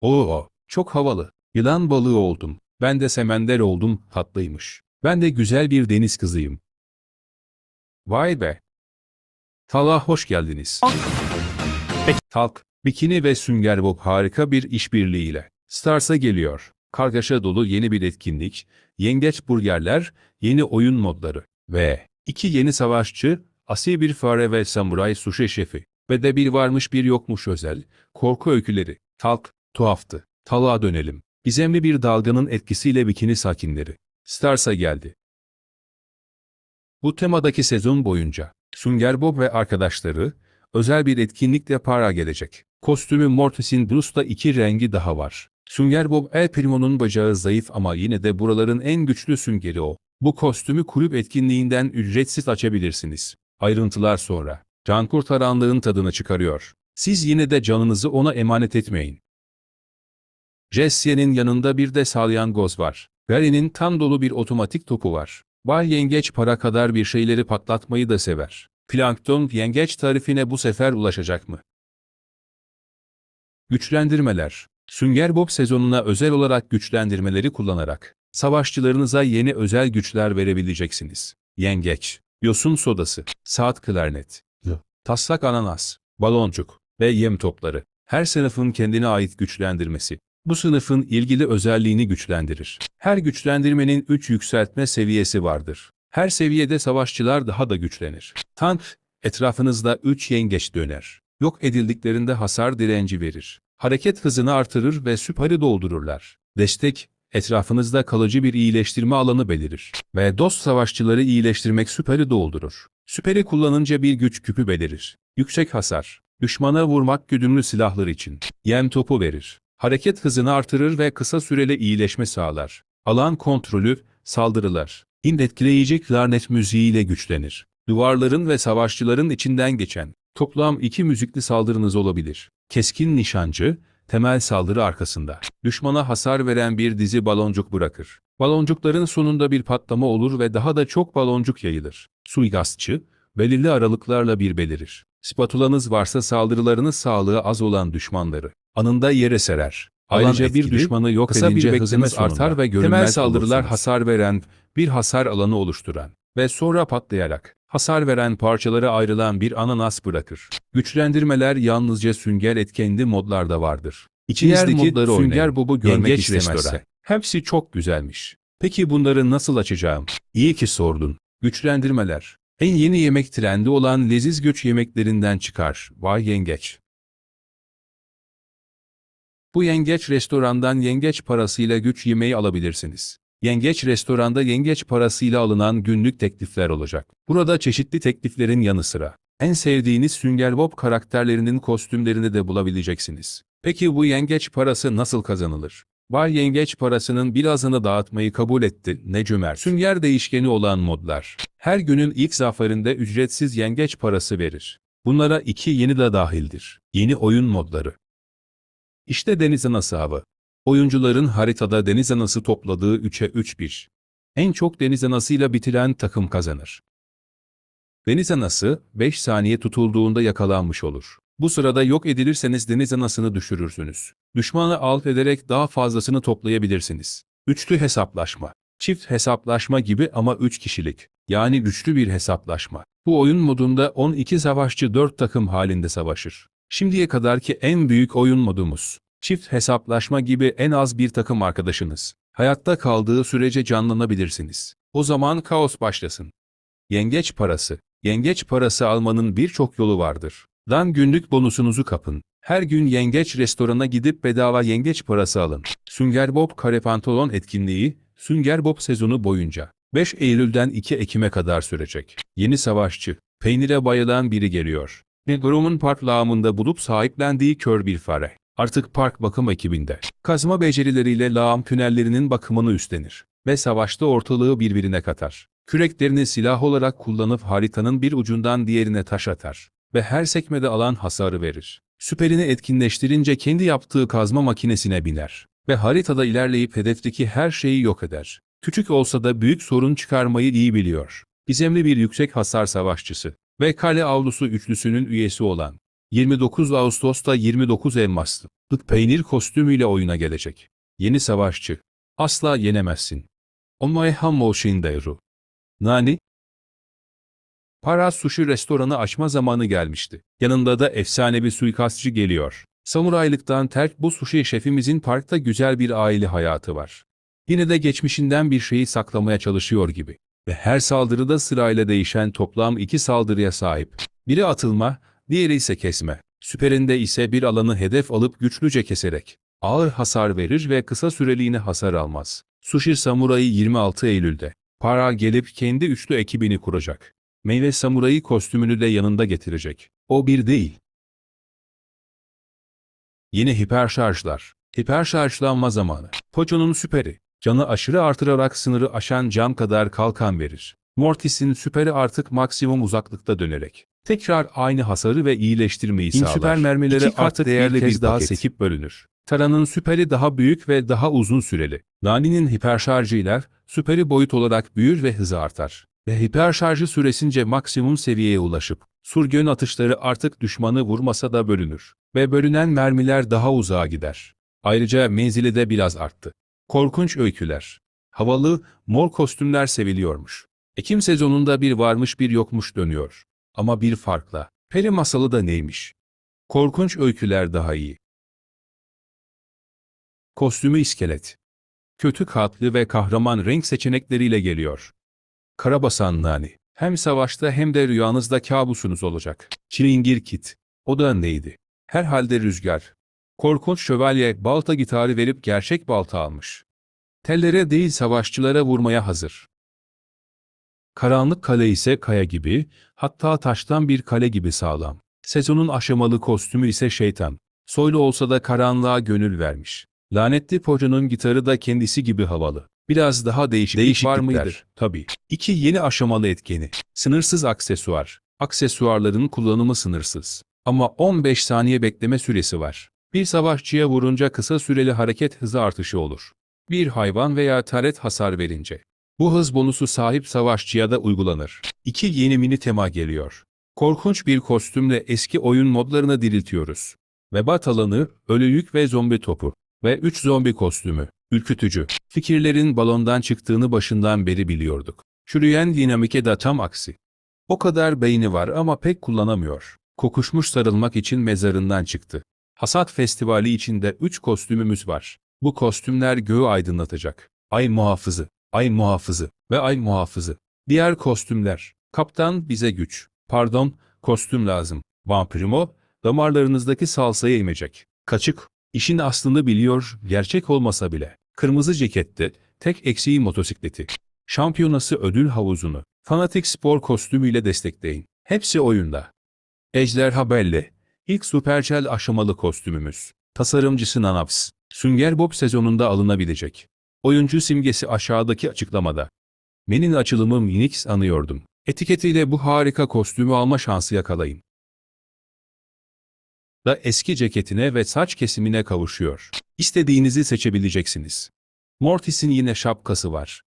Oo, çok havalı. Yılan balığı oldum. Ben de semender oldum, tatlıymış. Ben de güzel bir deniz kızıyım. Vay be. Talha hoş geldiniz. Talk, Bikini ve Sünger Bob harika bir işbirliğiyle Stars'a geliyor. Kargaşa dolu yeni bir etkinlik, yengeç burgerler, yeni oyun modları ve iki yeni savaşçı, asil bir fare ve samuray sushi şefi ve de bir varmış bir yokmuş özel, korku öyküleri, Talk, tuhaftı. Talha dönelim. Gizemli bir dalganın etkisiyle bikini sakinleri. Stars'a geldi. Bu temadaki sezon boyunca Sünger Bob ve arkadaşları özel bir etkinlikle para gelecek. Kostümü Mortis'in Bruce'da iki rengi daha var. Sünger Bob El Primo'nun bacağı zayıf ama yine de buraların en güçlü süngeri o. Bu kostümü kulüp etkinliğinden ücretsiz açabilirsiniz. Ayrıntılar sonra. Can kurtaranlığın tadını çıkarıyor. Siz yine de canınızı ona emanet etmeyin. Jesse'nin yanında bir de salyangoz var. Gary'nin tam dolu bir otomatik topu var. Bay Yengeç para kadar bir şeyleri patlatmayı da sever. Plankton yengeç tarifine bu sefer ulaşacak mı? Güçlendirmeler. Sünger Bob sezonuna özel olarak güçlendirmeleri kullanarak savaşçılarınıza yeni özel güçler verebileceksiniz. Yengeç, yosun sodası, saat klarnet, taslak ananas, baloncuk ve yem topları. Her sınıfın kendine ait güçlendirmesi. Bu sınıfın ilgili özelliğini güçlendirir. Her güçlendirmenin 3 yükseltme seviyesi vardır. Her seviyede savaşçılar daha da güçlenir. Tank, etrafınızda 3 yengeç döner. Yok edildiklerinde hasar direnci verir. Hareket hızını artırır ve süperi doldururlar. Destek, etrafınızda kalıcı bir iyileştirme alanı belirir. Ve dost savaşçıları iyileştirmek süperi doldurur. Süperi kullanınca bir güç küpü belirir. Yüksek hasar, düşmana vurmak güdümlü silahlar için. Yem topu verir. Hareket hızını artırır ve kısa süreli iyileşme sağlar. Alan kontrolü, saldırılar. İn etkileyici klarnet müziğiyle güçlenir. Duvarların ve savaşçıların içinden geçen toplam iki müzikli saldırınız olabilir. Keskin nişancı, temel saldırı arkasında. Düşmana hasar veren bir dizi baloncuk bırakır. Baloncukların sonunda bir patlama olur ve daha da çok baloncuk yayılır. Suikastçı, belirli aralıklarla bir belirir. Spatulanız varsa saldırılarınız sağlığı az olan düşmanları anında yere serer. Ayrıca bir etkili, düşmanı yok kısa bir edince bekleme hızınız artar ve görünmez temel saldırılar olursunuz. hasar veren, bir hasar alanı oluşturan ve sonra patlayarak hasar veren parçalara ayrılan bir ananas bırakır. Güçlendirmeler yalnızca sünger etkenli modlarda vardır. İçinizdeki modları sünger oynayın. bobu görmek Yengeç istemezse. restoran. Hepsi çok güzelmiş. Peki bunları nasıl açacağım? İyi ki sordun. Güçlendirmeler. En yeni yemek trendi olan leziz güç yemeklerinden çıkar. Vay yengeç. Bu yengeç restorandan yengeç parasıyla güç yemeği alabilirsiniz. Yengeç restoranda yengeç parasıyla alınan günlük teklifler olacak. Burada çeşitli tekliflerin yanı sıra en sevdiğiniz Sünger Bob karakterlerinin kostümlerini de bulabileceksiniz. Peki bu yengeç parası nasıl kazanılır? Bay Yengeç parasının birazını dağıtmayı kabul etti. Ne cömert. Sünger değişkeni olan modlar. Her günün ilk zaferinde ücretsiz yengeç parası verir. Bunlara iki yeni de dahildir. Yeni oyun modları. İşte deniz anası avı. Oyuncuların haritada deniz anası topladığı 3'e 3-1. En çok deniz anasıyla bitiren takım kazanır. Deniz anası 5 saniye tutulduğunda yakalanmış olur. Bu sırada yok edilirseniz deniz anasını düşürürsünüz. Düşmanı alt ederek daha fazlasını toplayabilirsiniz. Üçlü hesaplaşma. Çift hesaplaşma gibi ama 3 kişilik. Yani güçlü bir hesaplaşma. Bu oyun modunda 12 savaşçı 4 takım halinde savaşır. Şimdiye kadarki en büyük oyun modumuz. Çift hesaplaşma gibi en az bir takım arkadaşınız. Hayatta kaldığı sürece canlanabilirsiniz. O zaman kaos başlasın. Yengeç parası. Yengeç parası almanın birçok yolu vardır. Dan günlük bonusunuzu kapın. Her gün yengeç restorana gidip bedava yengeç parası alın. Sünger Bob kare pantolon etkinliği, Sünger Bob sezonu boyunca 5 Eylül'den 2 Ekim'e kadar sürecek. Yeni savaşçı, peynire bayılan biri geliyor. Negro'nun park lağımında bulup sahiplendiği kör bir fare. Artık park bakım ekibinde. Kazma becerileriyle lağım tünellerinin bakımını üstlenir. Ve savaşta ortalığı birbirine katar. Küreklerini silah olarak kullanıp haritanın bir ucundan diğerine taş atar. Ve her sekmede alan hasarı verir. Süperini etkinleştirince kendi yaptığı kazma makinesine biner. Ve haritada ilerleyip hedefteki her şeyi yok eder. Küçük olsa da büyük sorun çıkarmayı iyi biliyor. Gizemli bir yüksek hasar savaşçısı ve kale avlusu üçlüsünün üyesi olan 29 Ağustos'ta 29 elmaslı. Peynir kostümüyle oyuna gelecek. Yeni savaşçı. Asla yenemezsin. Omae Hammo Shindairu. Nani? Para sushi restoranı açma zamanı gelmişti. Yanında da efsanevi suikastçı geliyor. Samuraylıktan terk bu sushi şefimizin parkta güzel bir aile hayatı var. Yine de geçmişinden bir şeyi saklamaya çalışıyor gibi. Ve her saldırıda sırayla değişen toplam iki saldırıya sahip. Biri atılma, diğeri ise kesme. Süperinde ise bir alanı hedef alıp güçlüce keserek ağır hasar verir ve kısa süreliğine hasar almaz. Sushi Samuray'ı 26 Eylül'de. Para gelip kendi üçlü ekibini kuracak. Meyve Samuray'ı kostümünü de yanında getirecek. O bir değil. Yeni hiperşarjlar. Hiperşarjlanma zamanı. Poco'nun süperi. Canı aşırı artırarak sınırı aşan cam kadar kalkan verir. Mortis'in süperi artık maksimum uzaklıkta dönerek. Tekrar aynı hasarı ve iyileştirmeyi sağlar. süper mermileri İki artık değerli bir, bir daha paket. sekip bölünür. Tara'nın süperi daha büyük ve daha uzun süreli. Nani'nin hiperşarjıyla süperi boyut olarak büyür ve hızı artar. Ve hiperşarjı süresince maksimum seviyeye ulaşıp, surgön atışları artık düşmanı vurmasa da bölünür. Ve bölünen mermiler daha uzağa gider. Ayrıca menzili de biraz arttı. Korkunç öyküler. Havalı, mor kostümler seviliyormuş. Ekim sezonunda bir varmış bir yokmuş dönüyor. Ama bir farkla. Peri masalı da neymiş? Korkunç öyküler daha iyi. Kostümü iskelet. Kötü katlı ve kahraman renk seçenekleriyle geliyor. Karabasan Nani. Hem savaşta hem de rüyanızda kabusunuz olacak. Çilingir Kit. O da neydi? Herhalde rüzgar. Korkunç şövalye balta gitarı verip gerçek balta almış. Tellere değil savaşçılara vurmaya hazır. Karanlık kale ise kaya gibi, hatta taştan bir kale gibi sağlam. Sezonun aşamalı kostümü ise şeytan. Soylu olsa da karanlığa gönül vermiş. Lanetli Poca'nın gitarı da kendisi gibi havalı. Biraz daha değişiklik var Değişiklikler. mıydı? Tabii. İki yeni aşamalı etkeni. Sınırsız aksesuar. Aksesuarların kullanımı sınırsız. Ama 15 saniye bekleme süresi var. Bir savaşçıya vurunca kısa süreli hareket hızı artışı olur. Bir hayvan veya taret hasar verince. Bu hız bonusu sahip savaşçıya da uygulanır. İki yeni mini tema geliyor. Korkunç bir kostümle eski oyun modlarını diriltiyoruz. Vebat alanı, ölü yük ve zombi topu. Ve 3 zombi kostümü. Ürkütücü. Fikirlerin balondan çıktığını başından beri biliyorduk. Çürüyen dinamike de tam aksi. O kadar beyni var ama pek kullanamıyor. Kokuşmuş sarılmak için mezarından çıktı. Hasat Festivali içinde 3 kostümümüz var. Bu kostümler göğü aydınlatacak. Ay muhafızı, ay muhafızı ve ay muhafızı. Diğer kostümler. Kaptan bize güç. Pardon, kostüm lazım. Vampirimo, damarlarınızdaki salsayı emecek. Kaçık, işin aslını biliyor, gerçek olmasa bile. Kırmızı cekette, tek eksiği motosikleti. Şampiyonası ödül havuzunu. Fanatik spor kostümüyle destekleyin. Hepsi oyunda. Ejderha Belle, ilk Supercell aşamalı kostümümüz. Tasarımcısı Nanaps. Sünger Bob sezonunda alınabilecek. Oyuncu simgesi aşağıdaki açıklamada. Menin açılımı Minix anıyordum. Etiketiyle bu harika kostümü alma şansı yakalayın. Da eski ceketine ve saç kesimine kavuşuyor. İstediğinizi seçebileceksiniz. Mortis'in yine şapkası var.